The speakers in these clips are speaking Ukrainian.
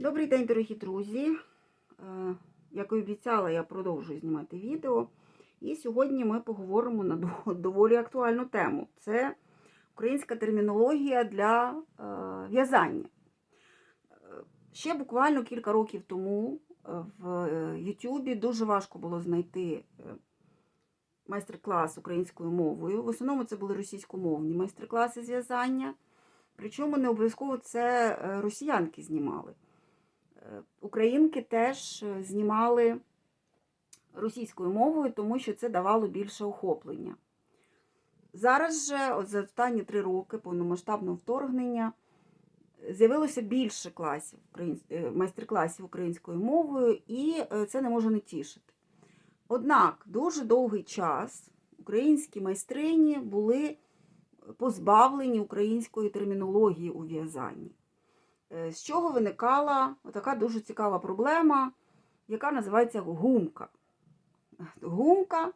Добрий день, дорогі друзі. Е, Як і обіцяла, я продовжую знімати відео. І сьогодні ми поговоримо на доволі актуальну тему. Це українська термінологія для е, в'язання. Е, Ще буквально кілька років тому в Ютубі дуже важко було знайти майстер-клас українською мовою. В основному це були російськомовні майстер-класи з в'язання. Причому не обов'язково це росіянки знімали. Українки теж е, знімали російською мовою, тому що це давало більше охоплення. Зараз же, от за останні три роки повномасштабного вторгнення, з'явилося більше класів, е, майстер-класів українською мовою, і е, це не може не тішити. Однак дуже довгий час українські майстрині були позбавлені української термінології у в'язанні. Е, З чого виникала така дуже цікава проблема, яка називається гумка. Гумка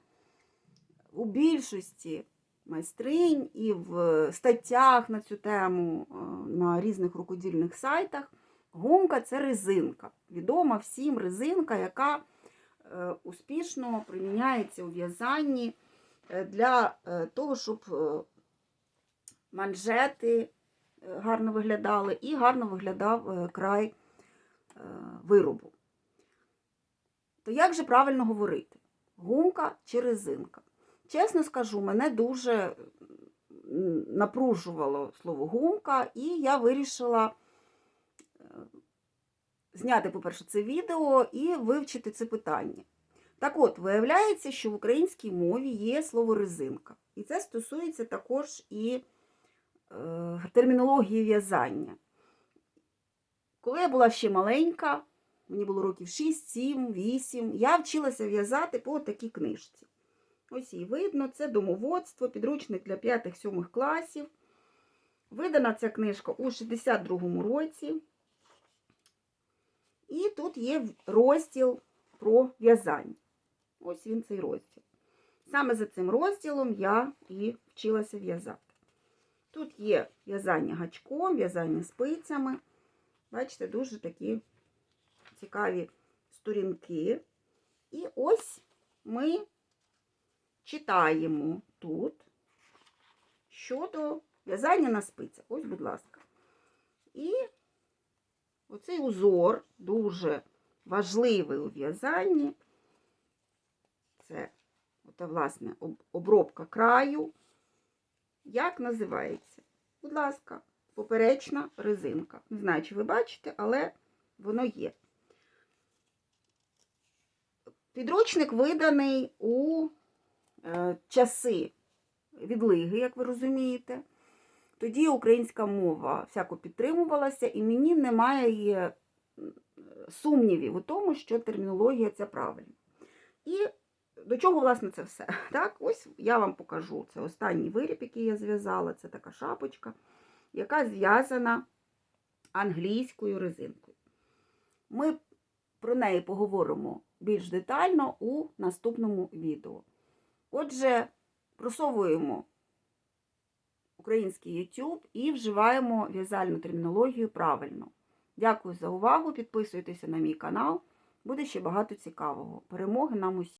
у більшості майстринь і в статтях на цю тему е, на різних рукодільних сайтах. Гумка це резинка. Відома всім резинка, яка е, успішно приміняється у в'язанні для того, щоб манжети гарно виглядали і гарно виглядав е, край е, виробу. То як же правильно говорити? Гумка чи резинка? Чесно скажу, мене дуже напружувало слово гумка, і я вирішила е, зняти, по-перше, це відео і вивчити це питання. Так от, виявляється, що в українській мові є слово резинка. І це стосується також і термінології в'язання. Коли я була ще маленька, мені було років 6, 7, 8, я вчилася в'язати по такій книжці. Ось її видно, це домоводство, підручник для 5-7 класів. Видана ця книжка у 62-му році. І тут є розділ про в'язання. Ось він цей розділ. Саме за цим розділом я і вчилася в'язати. Тут є в'язання гачком, в'язання спицями. Бачите, дуже такі цікаві сторінки. І ось ми читаємо тут щодо в'язання на спицях. Ось, будь ласка. І оцей узор дуже важливий у в'язанні. Це, власне, обробка краю. Як називається? Будь ласка, поперечна резинка. Не знаю, чи ви бачите, але воно є. Підручник виданий у е, часи відлиги, як ви розумієте. Тоді українська мова всяко підтримувалася, і мені немає сумнівів у тому, що термінологія ця правильна. І до чого, власне, це все? Так, ось я вам покажу. Це останній виріб, який я зв'язала. Це така шапочка, яка зв'язана англійською резинкою. Ми про неї поговоримо більш детально у наступному відео. Отже, просовуємо український YouTube і вживаємо в'язальну термінологію правильно. Дякую за увагу. Підписуйтеся на мій канал. Буде ще багато цікавого. Перемоги нам усім!